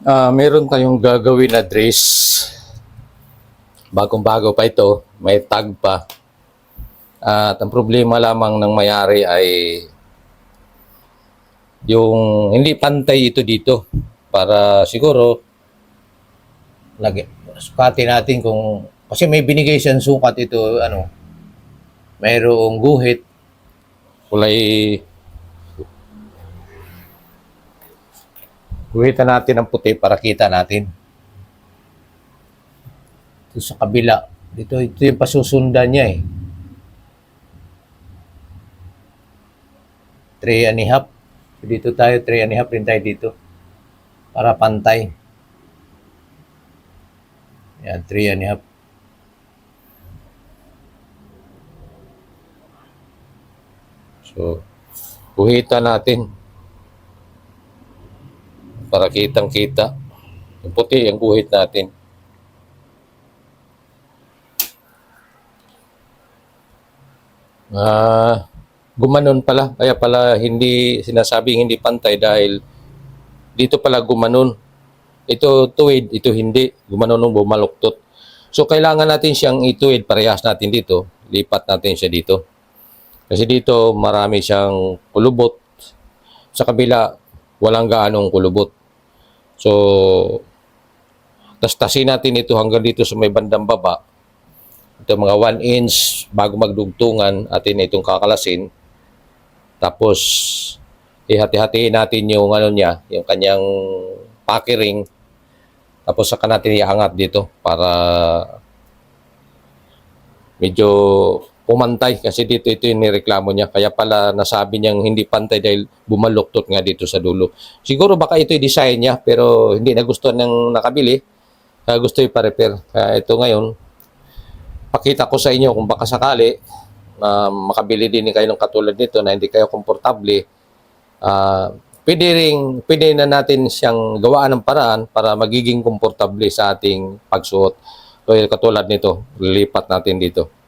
Ah, meron tayong gagawin na dress. Bagong-bago pa ito, may tag pa. At ang problema lamang ng mayari ay yung hindi pantay ito dito para siguro lagi sukatin natin kung kasi may binigay siyang sukat ito ano mayroong guhit kulay guhitan natin ng puti para kita natin. Ito sa kabila. Dito ito yung pasusundan niya eh. 3 and a half. Dito tayo 3 and a half rin tayo dito. Para pantay. Yan 3 and a half. So, kuhita natin para kitang-kita. Yung puti, yung guhit natin. Ah, gumanon pala. Kaya pala hindi sinasabing hindi pantay dahil dito pala gumanon. Ito tuwid, ito hindi. Gumanon nung bumaluktot. So, kailangan natin siyang ituwid. Parehas natin dito. Lipat natin siya dito. Kasi dito marami siyang kulubot. Sa kabila, walang gaanong kulubot. So, tastasin natin ito hanggang dito sa may bandang baba. Ito mga 1 inch bago magdugtungan atin itong kakalasin. Tapos, ihati-hatiin natin yung ano niya, yung kanyang packering. Tapos saka natin iangat dito para medyo pumantay kasi dito ito yung nireklamo niya. Kaya pala nasabi niyang hindi pantay dahil bumaluktot nga dito sa dulo. Siguro baka ito yung design niya pero hindi nagustuhan ng nakabili. Kaya gusto ipa-repair. Kaya ito ngayon, pakita ko sa inyo kung baka sakali na makabili din kayo ng katulad nito na hindi kayo komportable. ah pwede ring, pwede na natin siyang gawaan ng paraan para magiging komportable sa ating pagsuot. So, yung katulad nito, lilipat natin dito.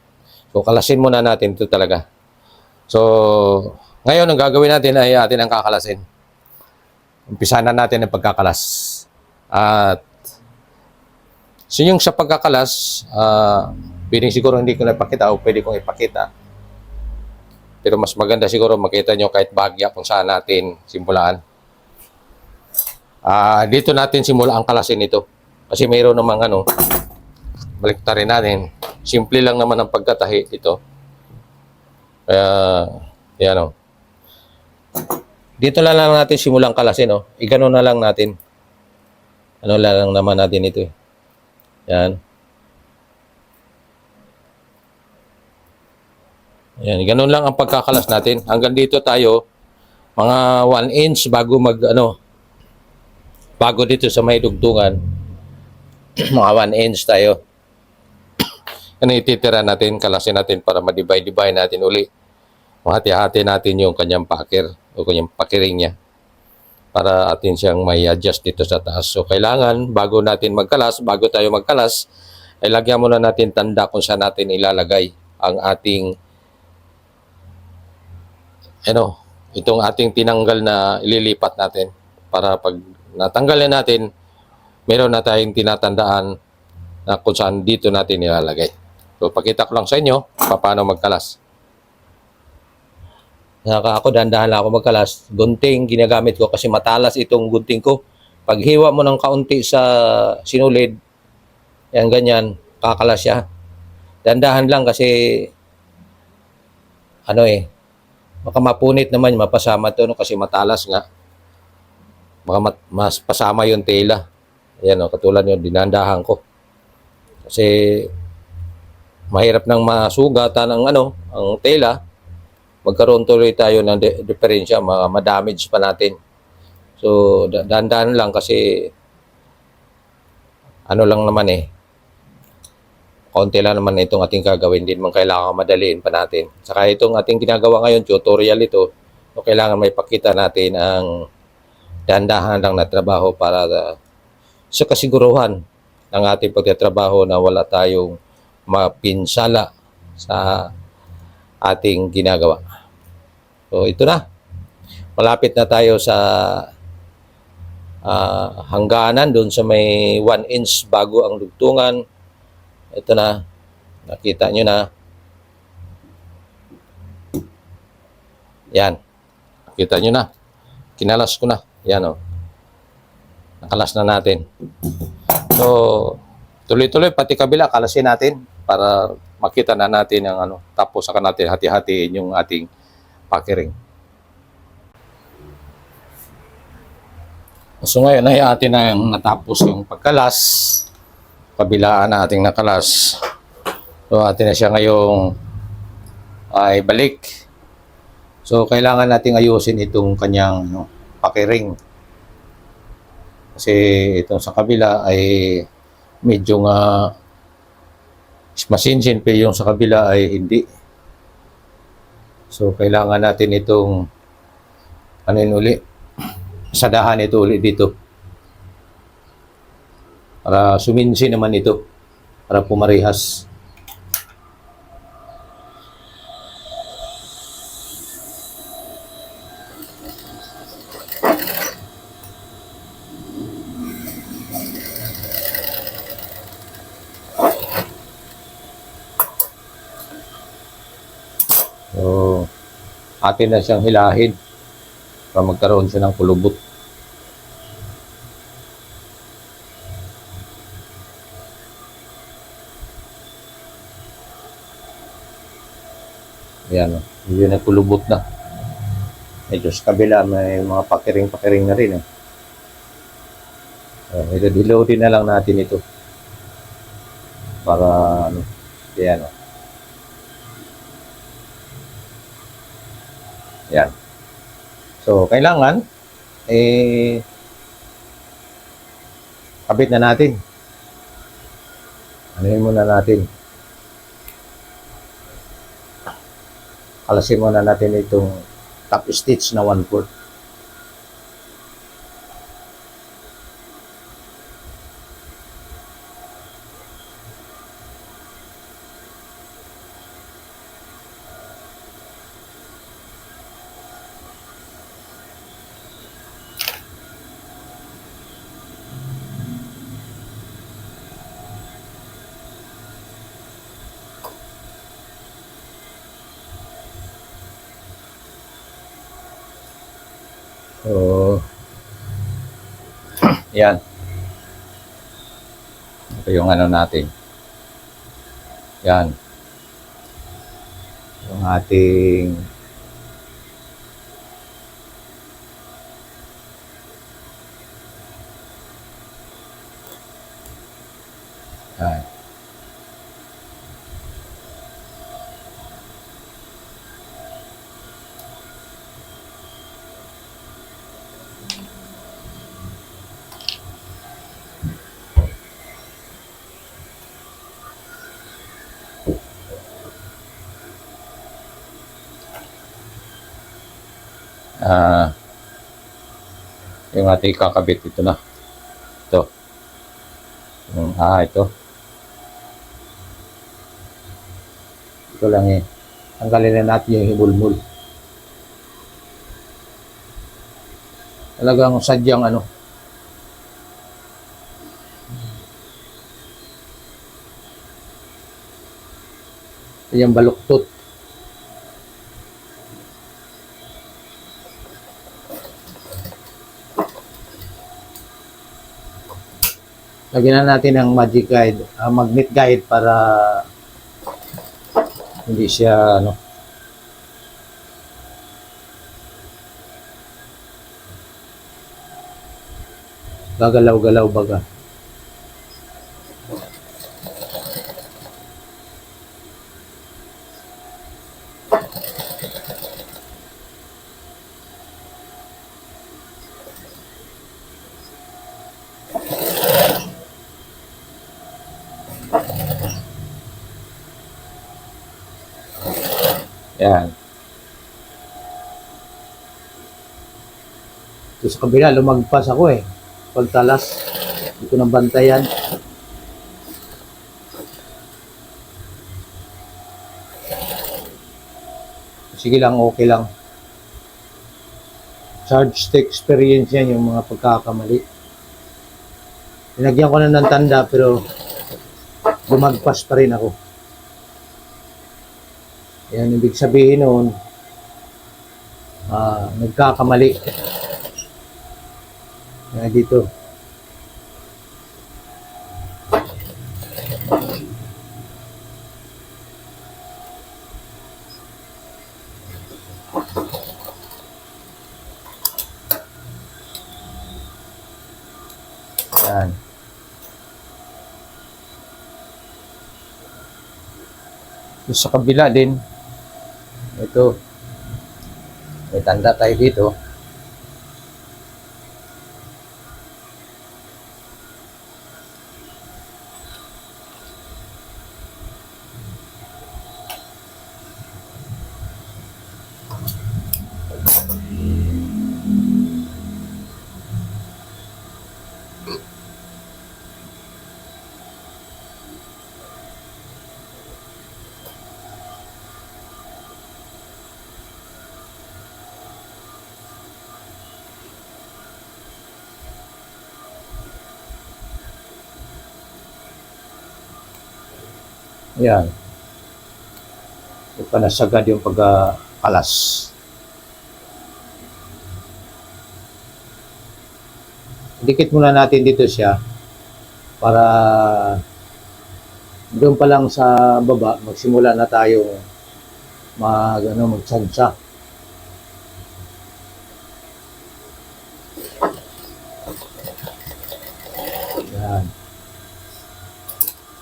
So, kalasin muna natin ito talaga. So, ngayon, ang gagawin natin ay atin ang kakalasin. Umpisa na natin ang pagkakalas. At, so yung sa pagkakalas, ah, pwedeng siguro hindi ko na ipakita o pwede kong ipakita. Pero mas maganda siguro makita nyo kahit bagya kung saan natin simulaan. Ah, dito natin simula ang kalasin ito. Kasi mayroon namang ano, baliktarin natin. Simple lang naman ang pagkatahi ito. Kaya, yan o. Dito na lang natin simulang kalasin, no? Igano na lang natin. Ano na lang naman natin ito, eh. Yan. Yan, ganun lang ang pagkakalas natin. Hanggang dito tayo, mga 1 inch bago mag, ano, bago dito sa may dugtungan, mga 1 inch tayo. Ano ititira natin, kalasin natin para ma-divide-divide natin uli. Mahati-hati natin yung kanyang packer o kanyang packering niya para atin siyang may adjust dito sa taas. So, kailangan, bago natin magkalas, bago tayo magkalas, ay lagyan muna natin tanda kung saan natin ilalagay ang ating ano, itong ating tinanggal na ililipat natin para pag natanggal na natin, meron na tayong tinatandaan na kung saan dito natin nilalagay. So, pakita ko lang sa inyo paano magkalas. Naka ako, dahan-dahan lang ako magkalas. Gunting, ginagamit ko kasi matalas itong gunting ko. Pag hiwa mo ng kaunti sa sinulid, yan ganyan, kakalas siya. Dahan-dahan lang kasi ano eh, baka mapunit naman, mapasama to no, kasi matalas nga. Baka mat- mas pasama yung tela. Ayan o, katulad yung dinandahan ko. Kasi mahirap nang masugatan ang ano, ang tela. Magkaroon tuloy tayo ng de- diferensya, ma- ma-damage pa natin. So, da- dahan-dahan lang kasi ano lang naman eh, konti lang naman itong ating gagawin din man kailangan madaliin pa natin. Saka itong ating ginagawa ngayon, tutorial ito, so kailangan may pakita natin ang dahan-dahan lang na trabaho para uh, sa kasiguruhan ng ating pagtatrabaho na wala tayong mapinsala sa ating ginagawa. So ito na. Malapit na tayo sa ah, hangganan doon sa may 1 inch bago ang dugtungan. Ito na. Nakita nyo na. Yan. Nakita nyo na. Kinalas ko na. Yan o. Nakalas na natin. So, tuloy-tuloy pati kabila kalasin natin para makita na natin ang ano. Tapos saka natin hati-hatiin yung ating packering. So ngayon ay atin na yung natapos yung pagkalas. Kabilaan na ating nakalas. So atin na siya ngayong ay balik. So kailangan nating ayusin itong kanyang ano, pakiring. Kasi itong sa kabila ay medyo nga masinsin pa yung sa kabila ay hindi. So kailangan natin itong ano yun uli, sadahan ito ulit dito. Para suminsi naman ito. Para pumarehas. So, atin na siyang hilahin para magkaroon siya ng kulubot. Ayan, oh. yun na kulubot na. Medyo sa kabila, may mga pakiring-pakiring na rin. Eh. Uh, dilaw din na lang natin ito. Para, ano, ayan, oh. Ayan. So, kailangan, eh, kabit na natin. Anuhin muna natin. Kalasin muna natin itong top stitch na 1 4 So, yan. Ito yung ano natin. Yan. Yung ating Ah, yung ating kakabit ito na. Ito. Yung, ah, ito. Ito lang eh. Tanggalin na natin yung himulmul. Talagang sadyang ano. Yung baluktot. Lagyan na natin ang magic guide, ah, magnet guide para hindi siya ano gagalaw-galaw baga. Yan. Ito sa kabila, lumagpas ako eh. Pagtalas, hindi ko nang bantayan. Sige lang, okay lang. Charge to experience yan yung mga pagkakamali. Pinagyan ko na ng tanda pero lumagpas pa rin ako. Yan, ibig sabihin noon, ah, nagkakamali. Yan dito. Yan. Sa kabila din, ito, may tanda tayo dito. Yan. Ito pa nasagad yung. Dikit muna natin dito siya para doon pa lang sa baba magsimula na tayo mag ano magsansa. Yan.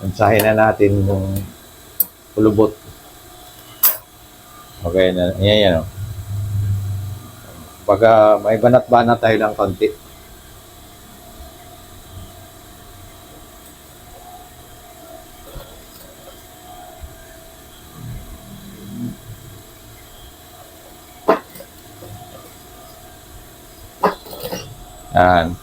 Sansahin na natin yung kulubot. Okay na. Yan yan. Oh. Pag ah, may banat-banat tayo ng konti. Yan.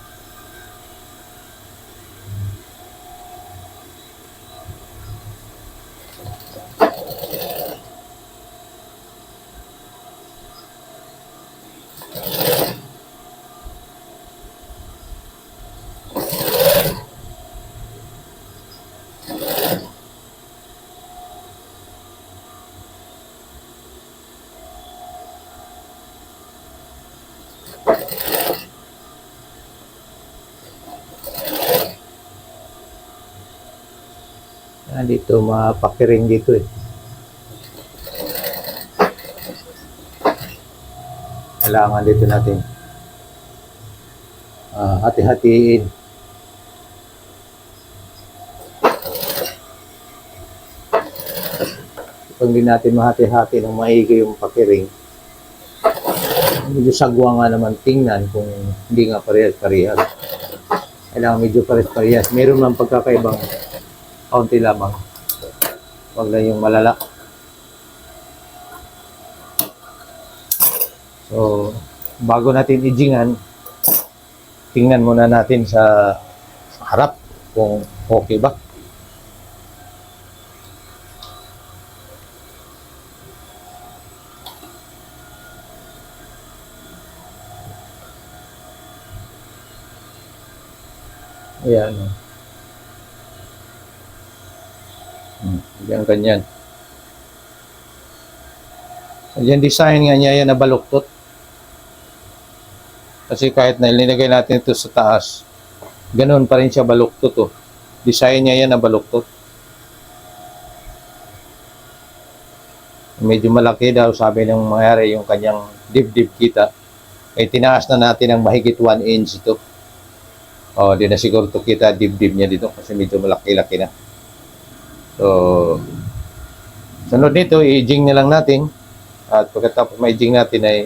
Dito, mapakiring dito eh. Kailangan dito natin ah, hati-hatiin. Kung hindi natin mahati-hati ng maigi yung pakiring, medyo sagwa nga naman tingnan kung hindi nga parehas-parehas. Kailangan medyo parehas-parehas. Meron man pagkakaibang kaunti lamang. Huwag na yung malala. So, bago natin ijingan, tingnan muna natin sa harap kung okay ba. Ayan. oh. Hmm, yan ganyan. Yan design nga niya yan na baluktot. Kasi kahit na ilinagay natin ito sa taas, ganoon pa rin siya baluktot oh. Design niya yan na baluktot. Medyo malaki daw sabi ng mayari yung kanyang dibdib kita. Ay tinaas na natin ng mahigit 1 inch ito. Oh, di na siguro to kita dibdib niya dito kasi medyo malaki-laki na. So, sunod nito, i-jing na lang natin. At pagkatapos ma-jing natin ay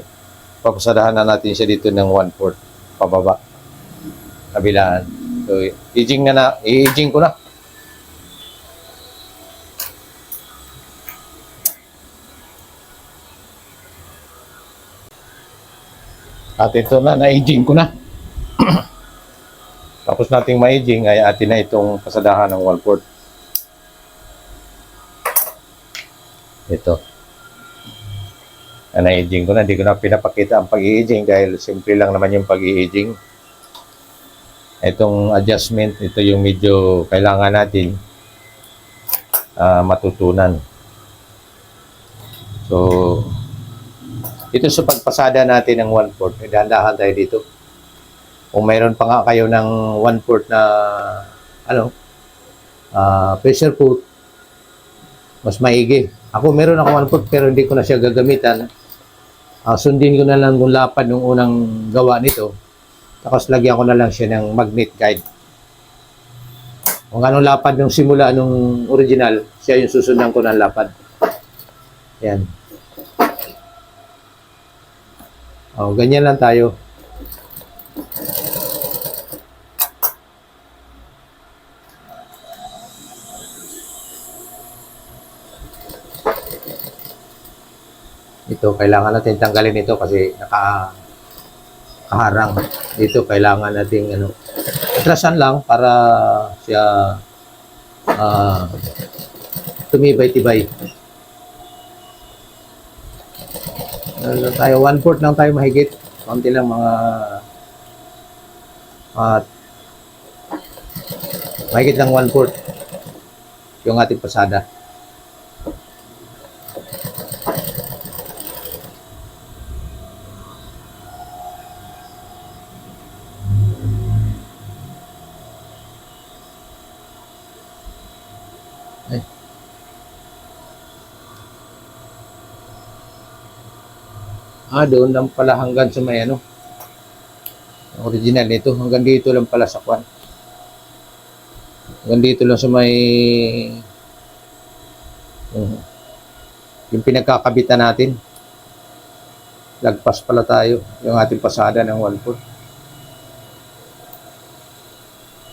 papasadahan na natin siya dito ng 1/4 pababa. Kabilaan. So, i-jing na na, i-jing ko na. At ito na, na-jing ko na. Tapos nating ma-jing ay atin na itong pasadahan ng 1/4. Ito. Na-aging ko na. Hindi ko na pinapakita ang pag-i-aging dahil simple lang naman yung pag-i-aging. itong adjustment, ito yung medyo kailangan natin ah, matutunan. So, ito sa pagpasada natin ng 1/4, eh, dahan-dahan tayo dito. Kung mayroon pa nga kayo ng 1/4 na ano, ah, pressure foot, mas maigi. Ako meron ako 1/4 pero hindi ko na siya gagamitan. Ah, sundin ko na lang yung lapad ng unang gawa nito. Tapos lagyan ko na lang siya ng magnet guide. Kung anong lapad ng simula nung original, siya yung susundan ko ng lapad. Yan. Oh, ganyan lang tayo. Ito, kailangan natin tanggalin ito kasi naka kaharang. Dito, kailangan nating ano, atrasan lang para siya ah, tumibay-tibay. Ano tayo, one-fourth lang tayo mahigit. Konti lang mga at mahigit lang one-fourth yung ating pasada. Ah, doon lang pala hanggang sa may ano. Original nito, hanggang dito lang pala sa kwan. Hanggang dito lang sa may Mhm. yung pinagkakabitan natin. Lagpas pala tayo yung ating pasada ng 1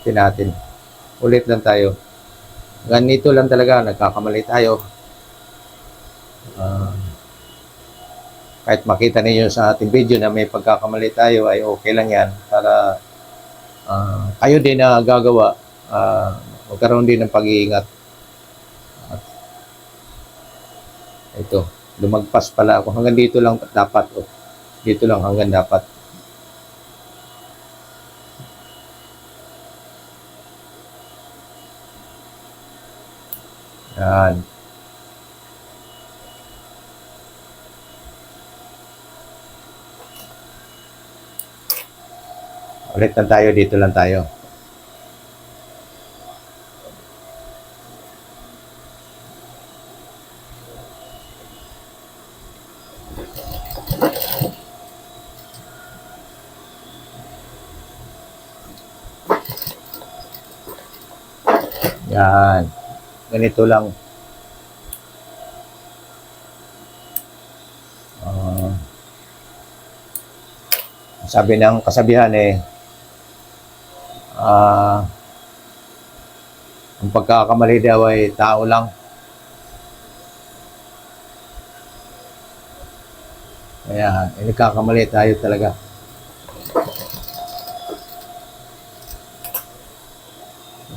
Tingnan natin. Ulit lang tayo. Ganito lang talaga, nagkakamali tayo. Ah, kahit makita ninyo sa ating video na may pagkakamali tayo ay okay lang yan para ah, kayo din na gagawa. Ah, magkaroon din ng pag-iingat. At ito lumagpas pala ako. Hanggang dito lang dapat oh. dito lang hanggang dapat. Yan Ulit lang tayo, dito lang tayo. Yan. Ganito lang. Ah. sabi ng kasabihan eh, ah, ang pagkakamali daw ay tao lang. Kaya, eh, nagkakamali tayo talaga.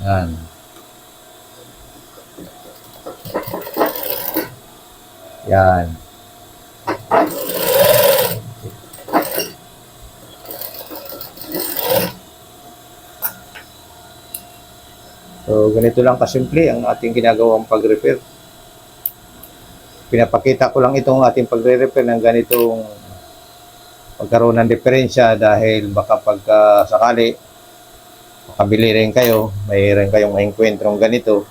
Yan. Yan. So, ganito lang kasimple ang ating ginagawang pag-repair. Pinapakita ko lang itong ating pagre-repair ng ganitong pagkaroon ng diferensya dahil baka pagka sakali makabili rin kayo, may rin kayong maengkwentrong ganito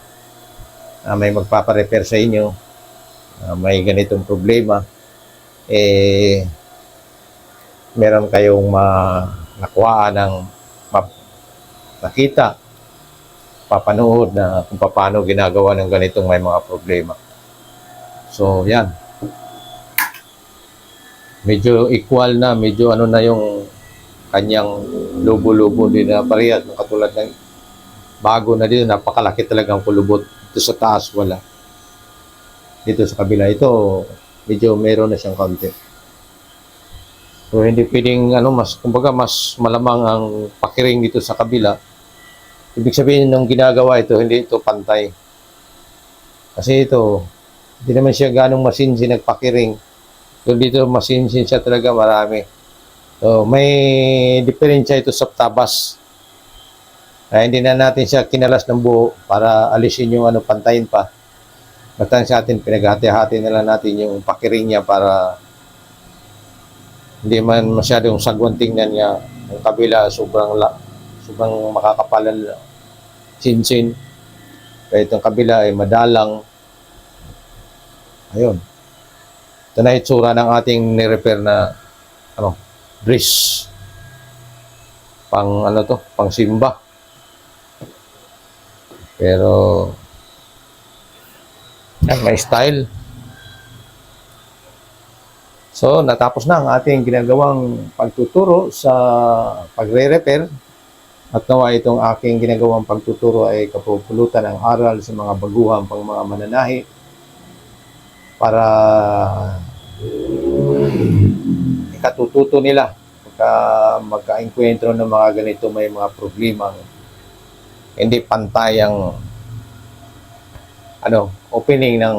na may magpaparepair sa inyo, na may ganitong problema, eh, meron kayong ma nakuha ng map- nakita papanood na kung paano ginagawa ng ganitong may mga problema. So, yan. Medyo equal na, medyo ano na yung kanyang lubo-lubo din na parehas, katulad ng bago na dito, napakalaki talagang kulubot. Dito sa taas, wala. Dito sa kabila, ito, medyo meron na siyang konti. So, hindi pwedeng, ano, mas, kumbaga, mas malamang ang pakiring dito sa kabila Ibig sabihin nung ginagawa ito, hindi ito pantay. Kasi ito, hindi naman siya ganong masinsin nagpakiring. So dito masinsin siya talaga marami. So may diferensya ito sa tabas. Kaya hindi na natin siya kinalas ng buo para alisin yung ano, pantayin pa. Basta sa atin, pinaghati-hati na lang natin yung pakiring niya para hindi man masyadong sagwan tingnan niya. Ang kabila, sobrang, la, sobrang makakapalan sin-sin. Kaya itong kabila ay madalang. Ayun. Ito na itsura ng ating nirepair na ano, bridge. Pang ano to, pang simba. Pero yan, may style. So, natapos na ang ating ginagawang pagtuturo sa pagre-repair. At nawa itong aking ginagawang pagtuturo ay kapupulutan ng aral sa mga baguhan pang mga mananahi para ikatututo nila pagka magka-enkwentro ng mga ganito may mga problema hindi pantay ang ano, opening ng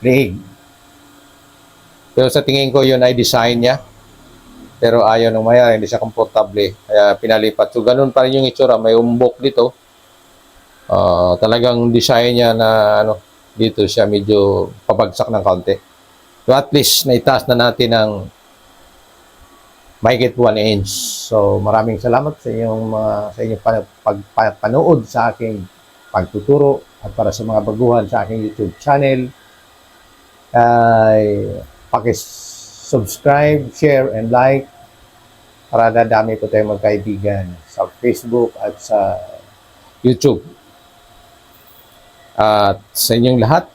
liig. Pero sa tingin ko yun ay design niya. Pero ayaw ng mayari, hindi siya komportable. Kaya pinalipat. So ganun pa rin yung itsura. May umbok dito. Ah, talagang design niya na ano, dito siya medyo pabagsak ng kaunti. So at least naitaas na natin ng mahigit 1 inch. So maraming salamat sa inyong mga sa inyong pan- pag- panood sa aking pagtuturo at para sa mga baguhan sa aking YouTube channel ay pakis-subscribe, share, and like para dadami po tayong magkaibigan sa Facebook at sa YouTube. At sa inyong lahat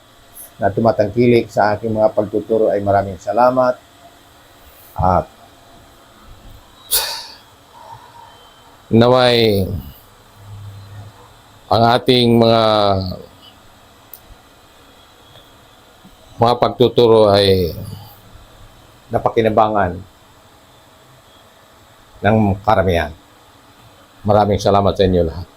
na tumatangkilik sa aking mga pagtuturo ay maraming salamat. At naway ang ating mga mga pagtuturo ay napakinabangan ng karamihan. maraming salamat sa inyo lahat.